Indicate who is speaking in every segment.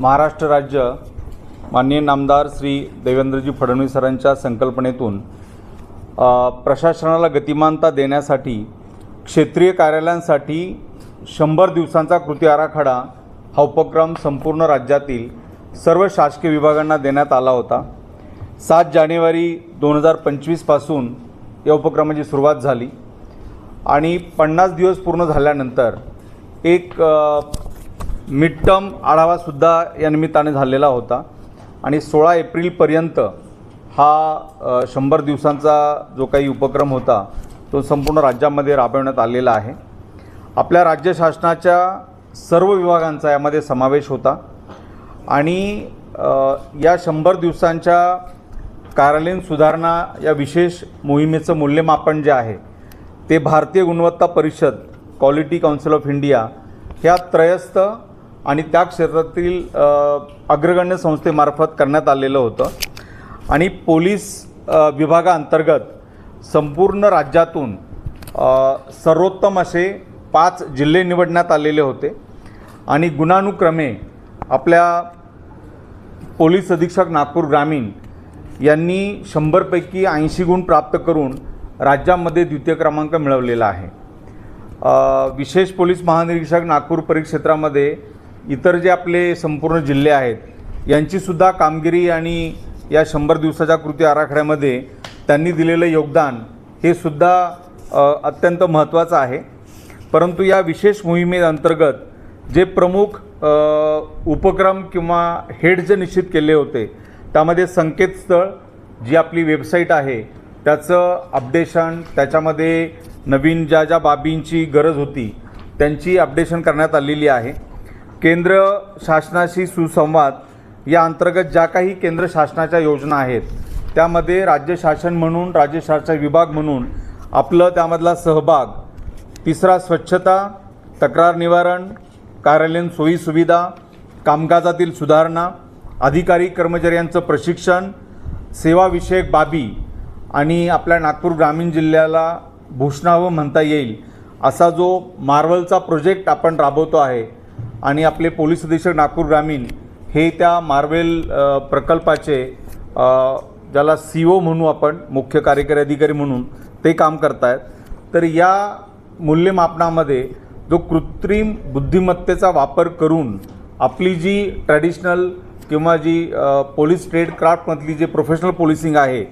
Speaker 1: महाराष्ट्र राज्य माननीय नामदार श्री देवेंद्रजी फडणवीस सरांच्या संकल्पनेतून प्रशासनाला गतिमानता देण्यासाठी क्षेत्रीय कार्यालयांसाठी शंभर दिवसांचा कृती आराखडा हा उपक्रम संपूर्ण राज्यातील सर्व शासकीय विभागांना देण्यात आला होता. सात जानेवारी दोन हजार पंचवीसपासून या उपक्रमाची सुरुवात झाली आणि पन्नास दिवस पूर्ण झाल्यानंतर एक मिड टर्म आढावासुद्धा या निमित्ताने झालेला होता. आणि सोळा एप्रिलपर्यंत हा शंभर दिवसांचा जो काही उपक्रम होता तो संपूर्ण राज्यामध्ये राबवण्यात आलेला आहे. आपल्या राज्य शासनाच्या सर्व विभागांचा यामध्ये समावेश होता. आणि या शंभर दिवसांच्या कार्यालयीन सुधारणा या विशेष मोहिमेचं मूल्यमापन जे आहे ते भारतीय गुणवत्ता परिषद क्वालिटी काउन्सिल ऑफ इंडिया ह्या त्रयस्थ आणि त्या क्षेत्रातील अग्रगण्य संस्थेमार्फत करण्यात आलेलं होतं. आणि पोलीस विभागाअंतर्गत संपूर्ण राज्यातून सर्वोत्तम असे पाच जिल्हे निवडण्यात आलेले होते. आणि गुणानुक्रमे आपल्या पोलीस अधीक्षक नागपूर ग्रामीण यांनी शंभरपैकी ऐंशी गुण प्राप्त करून राज्यामध्ये द्वितीय क्रमांक मिळवलेला आहे. विशेष पोलीस महानिरीक्षक नागपूर परिक्षेत्रामध्ये इतर जे आपले संपूर्ण जिल्हे आहेत यांचीसुद्धा कामगिरी आणि या शंभर दिवसाच्या कृती आराखड्यामध्ये त्यांनी दिलेलं योगदान हे सुद्धा अत्यंत महत्त्वाचं आहे. परंतु या विशेष मोहिमेअंतर्गत जे प्रमुख उपक्रम किंवा हेड जे निश्चित केले होते त्यामध्ये संकेतस्थळ जी आपली वेबसाईट आहे त्याचं अपडेशन त्याच्यामध्ये नवीन ज्या ज्या बाबींची गरज होती त्यांची अपडेशन करण्यात आलेली आहे. केंद्र शासनाशी सुसंवाद या अंतर्गत ज्या काही केंद्र शासनाच्या योजना आहेत त्यामध्ये राज्य शासन म्हणून राज्य शासन विभाग म्हणून आपलं त्यामधला सहभाग तिसरा स्वच्छता तक्रार निवारण कार्यालयीन सोयीसुविधा कामकाजातील सुधारणा अधिकारी कर्मचाऱ्यांचं प्रशिक्षण सेवाविषयक बाबी आणि आपल्या नागपूर ग्रामीण जिल्ह्याला भूषणावं म्हणता येईल असा जो मार्वलचा प्रोजेक्ट आपण राबवतो आहे आणि आपले पोलीस अधीक्षक नागपूर ग्रामीण हे त्या मार्वेल प्रकल्पाचे ज्याला सी ओ म्हणू आपण मुख्य कार्यकारी अधिकारी म्हणून ते काम करतायत. तर या मूल्यमापनामध्ये जो कृत्रिम बुद्धिमत्तेचा वापर करून आपली जी ट्रॅडिशनल किंवा जी पोलीस ट्रेड क्राफ्टमधली जे प्रोफेशनल पोलिसिंग आहे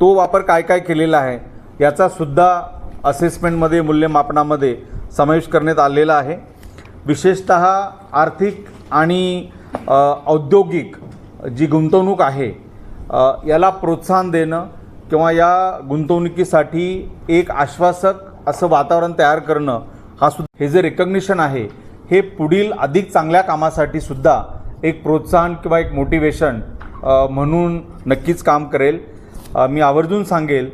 Speaker 1: तो वापर काय काय केलेला आहे याचासुद्धा असेसमेंटमध्ये मूल्यमापनामध्ये समावेश करण्यात आलेला आहे. विशेषत आर्थिक आणि औद्योगिक जी गुंतवणूक आहे याला प्रोत्साहन देणं किंवा या गुंतवणुकीसाठी एक आश्वासक असं वातावरण तयार करणं हा सुद्धा हे जे रेकग्निशन आहे हे पुढील अधिक चांगल्या कामासाठी सुद्धा एक प्रोत्साहन किंवा एक मोटिवेशन म्हणून नक्कीच काम करेल. मी आवर्जून सांगेल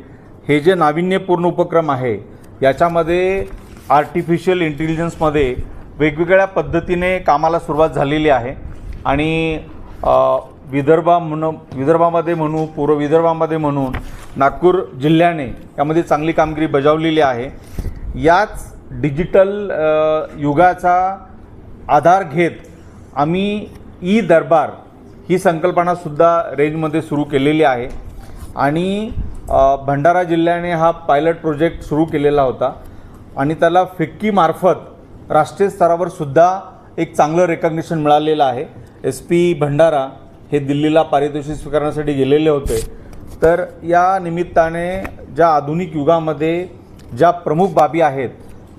Speaker 1: हे जे नाविन्यपूर्ण उपक्रम आहे याच्यामध्ये आर्टिफिशियल इंटेलिजन्समध्ये वेगवेगळ्या पद्धतीने कामाला सुरुवात झालेली आहे. आणि विदर्भा म्हण विदर्भामध्ये म्हणू पूर्व विदर्भामध्ये म्हणून नागपूर जिल्ह्याने यामध्ये चांगली कामगिरी बजावलेली आहे. याच डिजिटल युगाचा आधार घेत आम्ही ई दरबार ही संकल्पनासुद्धा रेंजमध्ये सुरू केलेली आहे. आणि भंडारा जिल्ह्याने हा पायलट प्रोजेक्ट सुरू केलेला होता. आणि त्याला फिक्कीमार्फत राष्ट्रीय स्तरावर सुद्धा एक चांगलं रेकॉग्निशन मिळालेलं आहे. एस पी भंडारा हे दिल्लीला पारितोषिक स्वीकारण्यासाठी गेलेले होते. तर या निमित्ताने ज्या आधुनिक युगामध्ये ज्या प्रमुख बाबी आहेत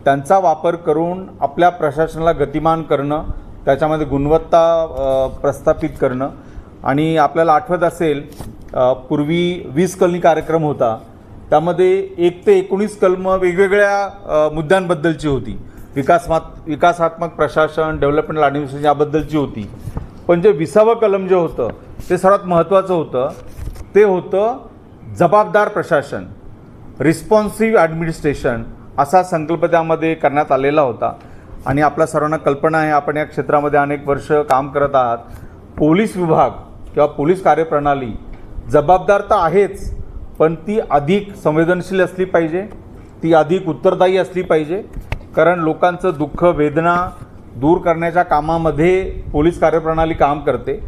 Speaker 1: त्यांचा वापर करून आपल्या प्रशासनाला गतिमान करणं त्याच्यामध्ये गुणवत्ता प्रस्थापित करणं आणि आपल्याला आठवत असेल पूर्वी वीस कलनी कार्यक्रम होता. त्यामध्ये एक ते एकोणीस कलमं वेगवेगळ्या मुद्द्यांबद्दलची होती. विकासमात विकासात्मक प्रशासन डेव्हलपमेंट ॲडमिनिस्ट्रेशन याबद्दलची होती. पण जे विसावं कलम जे होतं ते सर्वात महत्त्वाचं होतं. ते होतं जबाबदार प्रशासन रिस्पॉन्सिव्ह ॲडमिनिस्ट्रेशन असा संकल्प त्यामध्ये करण्यात आलेला होता. आणि आपल्या सर्वांना कल्पना आहे आपण या क्षेत्रामध्ये अनेक वर्ष काम करत आहात. पोलीस विभाग किंवा पोलीस कार्यप्रणाली जबाबदार तर आहेच पण ती अधिक संवेदनशील असली पाहिजे ती अधिक उत्तरदायी असली पाहिजे. कारण लोकांचं दुःख वेदना दूर करण्याच्या कामामध्ये पोलीस कार्यप्रणाली काम करते.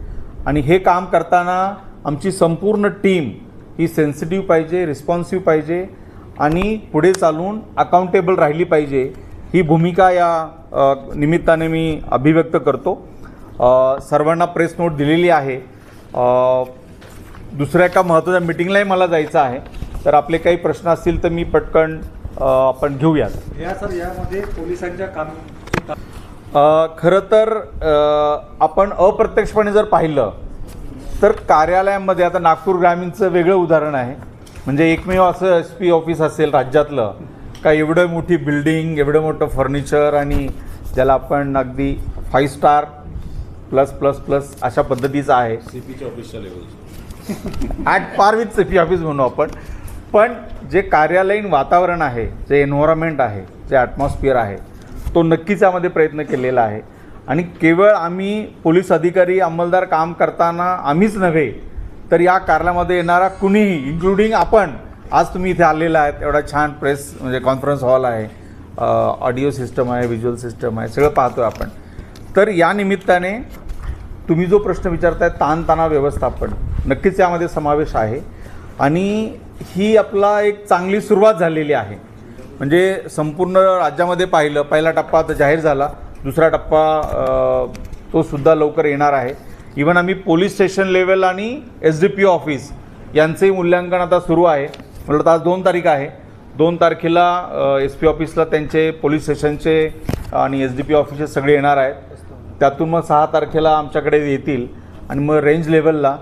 Speaker 1: आणि हे काम करताना आमची संपूर्ण टीम ही सेन्सिटिव्ह पाहिजे रिस्पॉन्सिव्ह पाहिजे आणि पुढे चालून अकाउंटेबल राहिली पाहिजे ही भूमिका या निमित्ताने मी अभिव्यक्त करतो. सर्वांना प्रेस नोट दिलेली आहे. दुसऱ्या एका महत्त्वाच्या मिटिंगलाही मला जायचं आहे. तर आपले काही प्रश्न असतील तर मी पटकन आपण घेऊयात.
Speaker 2: या सर यामध्ये पोलिसांच्या काम
Speaker 1: अ, खरं तर आपण अप्रत्यक्षपणे जर पाहिलं तर कार्यालयामध्ये आता नागपूर ग्रामीणचं वेगळं उदाहरण आहे. म्हणजे एकमेव असं एस पी ऑफिस असेल राज्यातलं का एवढं मोठी बिल्डिंग एवढं मोठं फर्निचर आणि ज्याला आपण अगदी five star plus plus plus अशा पद्धतीचं आहे.
Speaker 3: सीपीच्या ऑफिसच्या लेवलचं
Speaker 1: at par with CP office म्हणू आपण. पण जे कार्यालयीन वातावरण आहे जे एन्व्हायरमेंट आहे जे ॲटमॉस्फिअर आहे तो नक्कीच यामध्ये प्रयत्न केलेला आहे. आणि केवळ आम्ही पोलीस अधिकारी अंमलदार काम करताना आम्हीच नव्हे तर या कार्यालयामध्ये येणारा कुणीही इन्क्लुडिंग आपण आज तुम्ही इथे आलेला आहेत एवढा छान प्रेस म्हणजे कॉन्फरन्स हॉल आहे ऑडिओ सिस्टम आहे व्हिज्युअल सिस्टम आहे सगळं पाहतोय आपण. तर या निमित्ताने तुम्ही जो प्रश्न विचारताय ताणतणाव व्यवस्थापन नक्कीच यामध्ये समावेश आहे. आणि ही आपला एक चांगली सुरुवात झालेली आहे. म्हणजे संपूर्ण राज्यामध्ये पाहिलं पहिला टप्पा आता जाहीर झाला दुसरा टप्पा तो सुद्धा लवकर येणार आहे. इवन आम्ही पोलीस स्टेशन लेवल आणि एस डी पी ऑफिस यांचंही मूल्यांकन आता सुरू आहे. म्हटलं तर आज दोन तारीख आहे. दोन तारखेला एस पी ऑफिसला त्यांचे पोलीस स्टेशनचे आणि एस डी पी ऑफिसचे सगळे येणार आहेत. त्यातून मग सहा तारखेला आमच्याकडे येतील. आणि मग रेंज लेवलला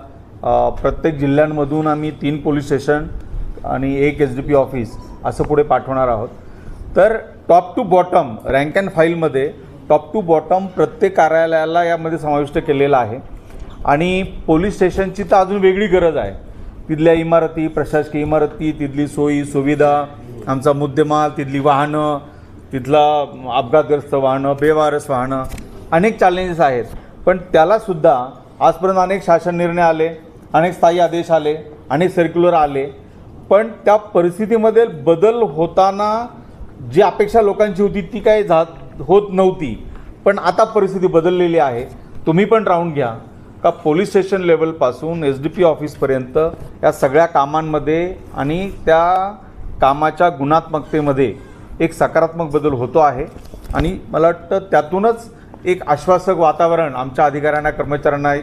Speaker 1: प्रत्येक जिल्ह्यांमधून आम्ही तीन पोलीस स्टेशन आणि एक एस डी पी ऑफिस असं पुढे पाठवणार आहोत. तर top to bottom rank and फाईलमध्ये टॉप टू बॉटम प्रत्येक कार्यालयाला यामध्ये समाविष्ट केलेला आहे. आणि पोलीस स्टेशनची तर अजून वेगळी गरज आहे. तिथल्या इमारती प्रशासकीय इमारती तिथली सोयी सुविधा आमचा मुद्देमाल तिथली वाहनं तिथला अपघातग्रस्त वाहनं बेवारस वाहनं अनेक चॅलेंजेस आहेत. पण त्यालासुद्धा आजपर्यंत अनेक शासन निर्णय आले अनेक स्थायी आदेश आले अनेक सर्क्युलर आले. पण त्या परिस्थितीमध्ये बदल होताना जी अपेक्षा लोकांची होती ती काही झा होत नव्हती. पण आता परिस्थिती बदललेली आहे. तुम्ही पण राहून घ्या. का पोलीस स्टेशन लेवलपासून एस डी पी ऑफिसपर्यंत या सगळ्या कामांमध्ये आणि त्या कामाच्या गुणात्मकतेमध्ये एक सकारात्मक बदल होतो आहे. आणि मला वाटतं त्यातूनच एक आश्वासक वातावरण आमच्या अधिकाऱ्यांना कर्मचाऱ्यांना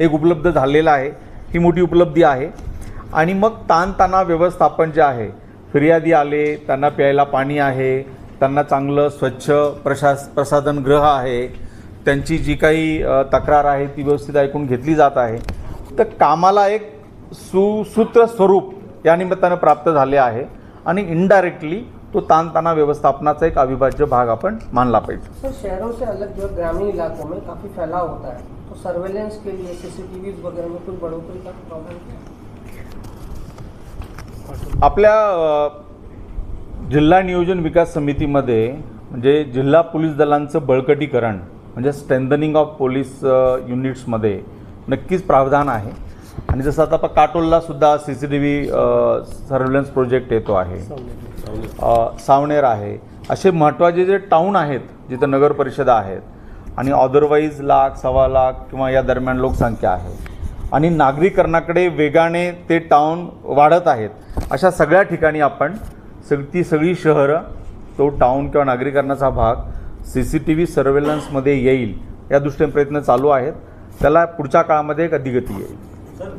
Speaker 1: एक उपलब्ध झालेलं आहे. ही मोठी उपलब्धी आहे. आणि मग ताणतणाव व्यवस्थापन जे आहे फिर्यादी आले त्यांना प्यायला पाणी आहे त्यांना चांगलं स्वच्छ प्रशास प्रसाधनगृह आहे त्यांची जी काही तक्रार आहे ती व्यवस्थित ऐकून घेतली जात आहे तर कामाला एक सुसूत्र स्वरूप या निमित्तानं प्राप्त झाले आहे आणि इनडायरेक्टली तो ताणतणाव व्यवस्थापनाचा एक अविभाज्य भाग आपण मानला पाहिजे.
Speaker 4: सर शहरों से अलग जो ग्रामीण इलाकों में काफ़ी फैलाव होता है तो सर्वेलेंस के लिए सीसीटीवी वगैरह में कोई बढ़ोतरी का प्रॉब्लम है?
Speaker 1: आपल्या जिल्हा नियोजन विकास समितीमध्ये म्हणजे जिल्हा पोलीस दलांचं बळकटीकरण म्हणजे स्ट्रेंथनिंग ऑफ पोलीस युनिट्समध्ये नक्कीच प्रावधान आहे. आणि जसं आता आपण काटोलला सुद्धा C C T V surveillance project येतो आहे. सावनेर आहे. असे महत्त्वाचे जे टाऊन आहेत जिथं नगर परिषदा आहेत आणि अदरवाईज लाख सव्वा लाख किंवा या दरम्यान लोकसंख्या आहे. आणि नागरीकरणाकडे वेगाने ते टाऊन वाढत आहेत. अशा सगळ्या ठिकाणी आपण सग ती सगळी शहरं तो टाऊन किंवा नागरीकरणाचा भाग सी सी टी व्ही सर्वेलन्समध्ये येईल या दृष्टीने प्रयत्न चालू आहेत. त्याला पुढच्या काळामध्ये एक अधिगती येईल.
Speaker 5: सर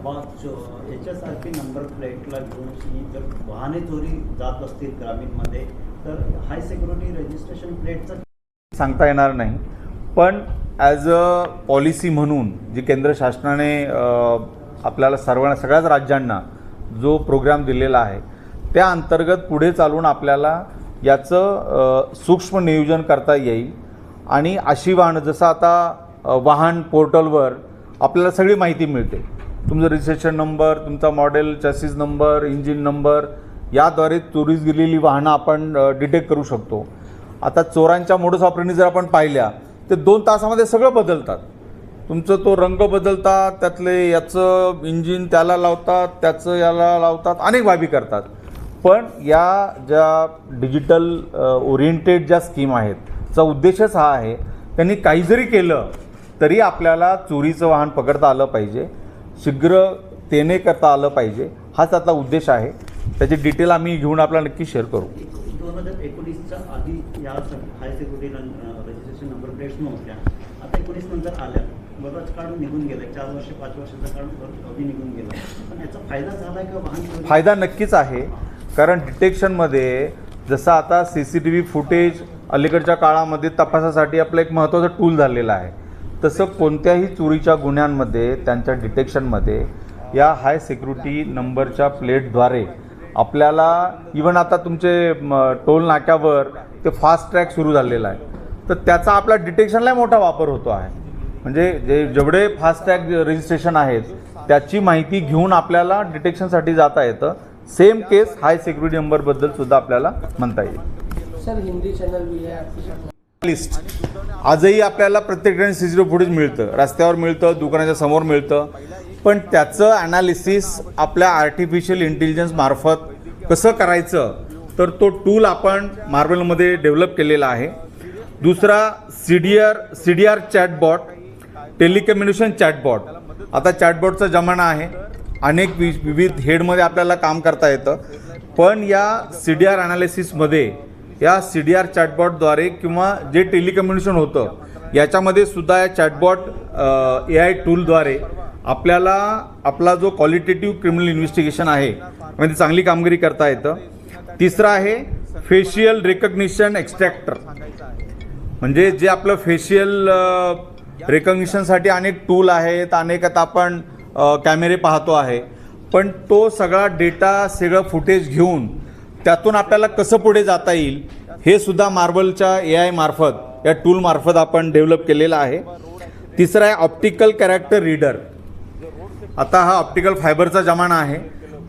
Speaker 5: याच्यासारखी नंबर प्लेटला घेऊन जर वाहने चोरी जात असतील ग्रामीणमध्ये तर हाय सिक्युरिटी रजिस्ट्रेशन प्लेटचं
Speaker 1: सांगता येणार नाही. पण ॲज अ पॉलिसी म्हणून जी केंद्र शासनाने आपल्याला सर्वांना सगळ्याच राज्यांना जो प्रोग्राम दिलेला आहे त्या अंतर्गत पुढे चालून आपल्याला याचं सूक्ष्म नियोजन करता येईल. आणि अशी वाहनं जसं आता वाहन पोर्टलवर आपल्याला सगळी माहिती मिळते. तुमचं रजिस्ट्रेशन नंबर तुमचा model chassis number engine number याद्वारे चोरीस गेलेली वाहनं आपण डिटेक्ट करू शकतो. आता चोरांच्या मोडस ऑपरेनी जर आपण पाहिल्या ते दोन तासामध्ये सगळं बदलतात. तुमचं तो रंग बदलतात त्यातले याचं इंजिन त्याला लावतात त्याचं याला लावतात अनेक बाबी करतात. पण या ज्या डिजिटल ओरिएंटेड ज्या स्कीम आहेत चा उद्देशच हा आहे त्यांनी काही जरी केलं तरी आपल्याला चोरीचं वाहन पकडता आलं पाहिजे. शीघ्र तेने करता आलं पाहिजे. हाच आता उद्देश आहे. त्याची डिटेल आम्ही घेऊन आपल्याला नक्की शेअर करू.
Speaker 5: दोन हजार एकोणीसच्या आधी या हाय सिक्युरिटी रजिस्ट्रेशन नव्हत्या. आता एकोणीस नंतर आल्या. बराच काढून निघून गेलं. चार वर्ष पाच वर्षाचा काढून निघून गेलं. पण याचा फायदा झाला किंवा वाहन
Speaker 1: फायदा नक्कीच आहे. कारण डिटेक्शनमध्ये जसं आता C C T V footage अलीकडच्या काळामध्ये तपासासाठी आपलं एक महत्त्वाचं टूल झालेलं आहे. तसं कोणत्याही चोरीच्या गुन्ह्यांमध्ये त्यांच्या डिटेक्शनमध्ये या हाय सिक्युरिटी नंबरच्या प्लेटद्वारे आपल्याला इवन आता तुमचे टोल नाक्यावर ते फास्ट ट्रॅक सुरू झालेलं आहे. तर त्याचा आपल्या डिटेक्शनला मोठा वापर होतो आहे. म्हणजे जे जेवढे फास्ट ट्रॅक रजिस्ट्रेशन आहेत त्याची माहिती घेऊन आपल्याला डिटेक्शनसाठी जाता येतं. सेम केस हाय सिक्युरिटी नंबरबद्दल सुद्धा आपल्याला म्हणता येईल.
Speaker 4: सर हिंदी चैनल
Speaker 1: लिस्ट आजही आपल्याला प्रत्येक ठिकाणी सी सी फुटेज मिळतं. रस्त्यावर मिळतं दुकानाच्या समोर मिळतं. पण त्याचं ॲनालिसिस आपल्या आर्टिफिशियल इंटेलिजन्स मार्फत कसं करायचं तर तो टूल आपण मार्बलमध्ये डेव्हलप केलेला आहे. दुसरा C D R C D R chatbot telecommunication chatbot. आता चॅटबॉटचा जमाना आहे. अनेक वि विविध हेडमध्ये आपल्याला काम करता येतं. पण या सी डी आर ॲनालिसिसमध्ये या सी डी आर चॅटबॉटद्वारे किंवा जे टेलिकम्युनिकेशन होतं याच्यामध्ये सुद्धा या चॅटबॉट ए आय टूलद्वारे आपल्याला आपला जो क्वालिटेटिव्ह क्रिमिनल इन्व्हेस्टिगेशन आहे म्हणजे चांगली कामगिरी करता येतं. तिसरं आहे फेशियल रेकग्निशन एक्स्ट्रॅक्टर म्हणजे जे आपलं फेशियल रेकग्निशनसाठी अनेक टूल आहेत अनेक आता आपण कॅमेरे पाहतो आहे. पण तो सगळा डेटा सगळं फुटेज घेऊन त्यातून आपल्याला कसं पुढे जाता येईल हे सुद्धा मार्बलच्या ए आय मार्फत या टूल मार्फत आपण डेव्हलप केलेलं आहे. तिसरं आहे ऑप्टिकल कॅरेक्टर रीडर आता हा ऑप्टिकल फायबरचा जमाना आहे.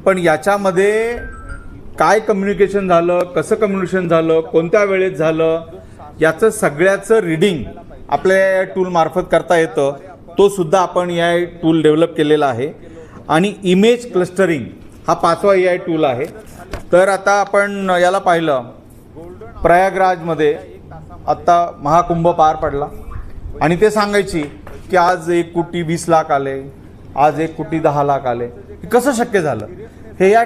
Speaker 1: पण याच्यामध्ये काय कम्युनिकेशन झालं कसं कम्युनिकेशन झालं कोणत्या वेळेत झालं याचं सगळ्याचं रिडिंग आपल्या या टूलमार्फत करता येतं. तो सुद्धा आपण या टूल डेव्हलप केलेला आहे. आणि इमेज क्लस्टरिंग हा पाचवा ए आय टूल आहे. तर आता आपण याला पाहिलं. प्रयागराजमध्ये आत्ता महाकुंभ पार पडला. आणि ते सांगायची की आज एक कोटी वीस लाख आले आज एक कोटी दहा लाख आले. हे कसं शक्य झालं? हे या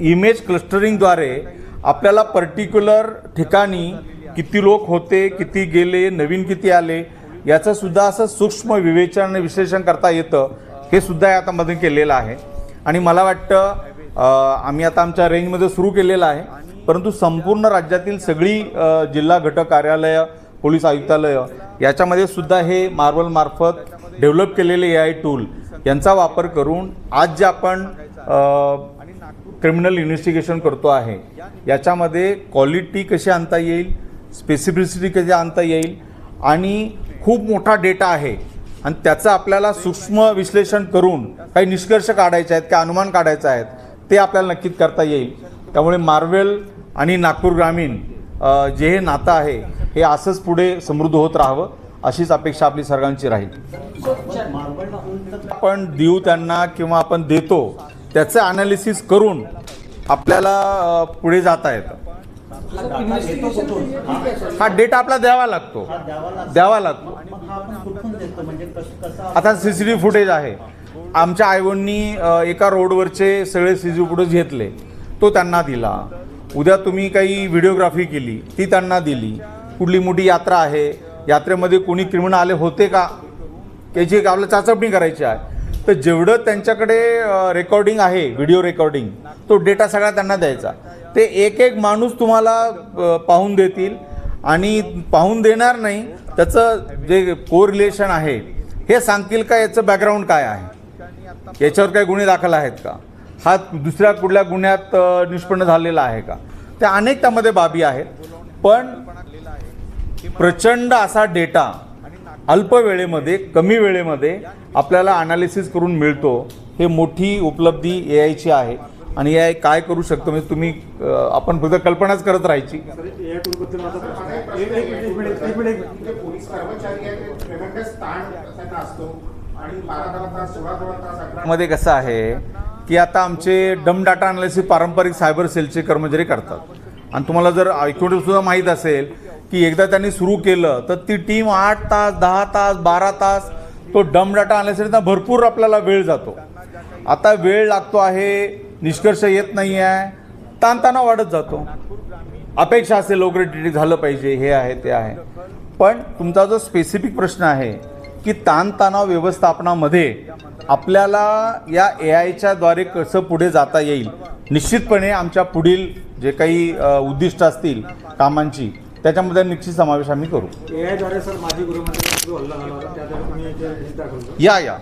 Speaker 1: इमेज क्लस्टरिंगद्वारे आपल्याला पर्टिक्युलर ठिकाणी किती लोक होते किती गेले नवीन किती आले याचं सुद्धा असं सूक्ष्म विवेचन आणि विश्लेषण करता येतं. हे सुद्धा या आता मध्ये केलेलं आहे. आणि मला वाटतं आम्ही आता आमच्या रेंजमध्ये सुरू केलेलं आहे. परंतु संपूर्ण राज्यातील सगळी जिल्हा घटक कार्यालय पोलीस आयुक्तालय याच्यामध्ये सुद्धा हे मार्बलमार्फत डेव्हलप केलेले ए आय टूल यांचा वापर करून आज जे आपण क्रिमिनल इन्व्हेस्टिगेशन करतो आहे याच्यामध्ये क्वालिटी कशी आणता येईल स्पेसिफिसिटी कशी आणता येईल? आणि खूप मोठा डेटा आहे. आणि त्याचं आपल्याला सूक्ष्म विश्लेषण करून काही निष्कर्ष काढायचे आहेत काही अनुमान काढायचं आहेत ते आपल्याला नक्कीच करता येईल. त्यामुळे मार्वेल आणि नागपूर ग्रामीण जे हे नातं आहे हे असंच पुढे समृद्ध होत राहावं अशीच अपेक्षा आपली सर्वांची राहील. आपण देऊ त्यांना किंवा आपण देतो त्याचं अनालिसिस करून आपल्याला पुढे जाता येतं.
Speaker 5: हा डाटा कुठून? हा?
Speaker 1: डेटा आपला द्यावा लागतो.
Speaker 5: हा द्यावा लागतो.
Speaker 1: द्यावा लागतो.
Speaker 5: मग आपण कुठून देतो? म्हणजे
Speaker 1: आता सी सी टी फुटेज आहे. आमच्या आईवडनी एका रोडवरचे सगळे सी सी फुटेज घेतले. तो त्यांना दिला. उद्या तुम्ही काही व्हिडिओग्राफी केली ती त्यांना दिली. कुठली मोठी यात्रा आहे? यात्रेमध्ये कोणी क्रिमिनल आले होते का? याची एक आपल्याला चाचपणी करायची आहे. तर जेवढं त्यांच्याकडे रेकॉर्डिंग आहे व्हिडिओ रेकॉर्डिंग तो डेटा सगळा त्यांना द्यायचा. ते एक एक माणूस तुम्हाला पाहून देतील. आणि पाहून देणार नाही त्याचं जे को रिलेशन आहे हे सांगतील का याचं बॅकग्राऊंड काय आहे? याच्यावर काही गुन्हे दाखल आहेत का? हा दुसऱ्या कुठल्या गुन्ह्यात निष्पन्न झालेला आहे का? त्या अनेक त्यामध्ये बाबी आहेत. पण प्रचंड असा डेटा अल्प वेळेमध्ये कमी वेळेमध्ये आपल्याला अनालिसिस करून मिळतो. हे मोठी उपलब्धी ए आयची आहे. आणि आय काय करू शकतो? म्हणजे तुम्ही आपण फक्त कल्पनाच करत राहायची.
Speaker 2: या
Speaker 1: मध्ये कसं आहे की आता आमचे डम डाटा अनालिसिस पारंपरिक सायबर सेलचे कर्मचारी करतात. आणि तुम्हाला जर ऐकून सुद्धा माहीत असेल की एकदा त्यांनी सुरू केलं तर ती टीम आठ तास दहा तास बारा तास तो डम डाटा ना भरपूर आपल्याला वेळ जातो. आता वेळ लागतो आहे निष्कर्ष येत नाही आहे ताणतणाव वाढत जातो. अपेक्षा असेल लवकर डिटेक्ट झालं पाहिजे हे आहे ते आहे. पण तुमचा जो स्पेसिफिक प्रश्न आहे की ताणतणाव व्यवस्थापनामध्ये आपल्याला या ए आयच्या द्वारे कसं पुढे जाता येईल निश्चितपणे आमच्या पुढील जे काही उद्दिष्ट असतील कामांची त्याच्यामध्ये निश्चित समावेश आम्ही करू.
Speaker 2: सर
Speaker 1: या या.